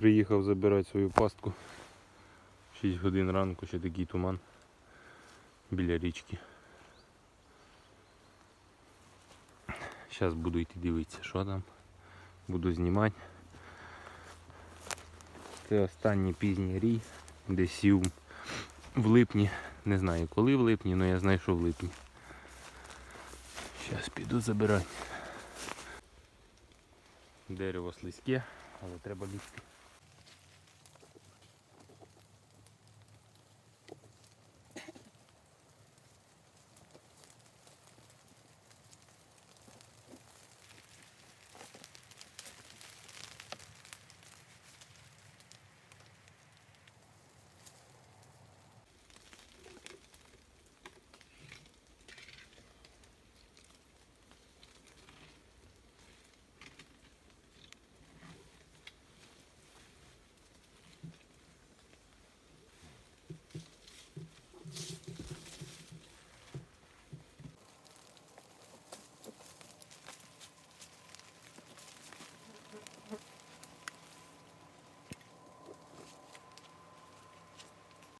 Приїхав забирати свою пастку. 6 годин ранку, ще такий туман біля річки. Зараз буду йти дивитися, що там. Буду знімати. Це останній пізній рій, де сів в липні. Не знаю коли в липні, але я знаю, що в липні. Зараз піду забирати. Дерево слизьке, але треба лізти.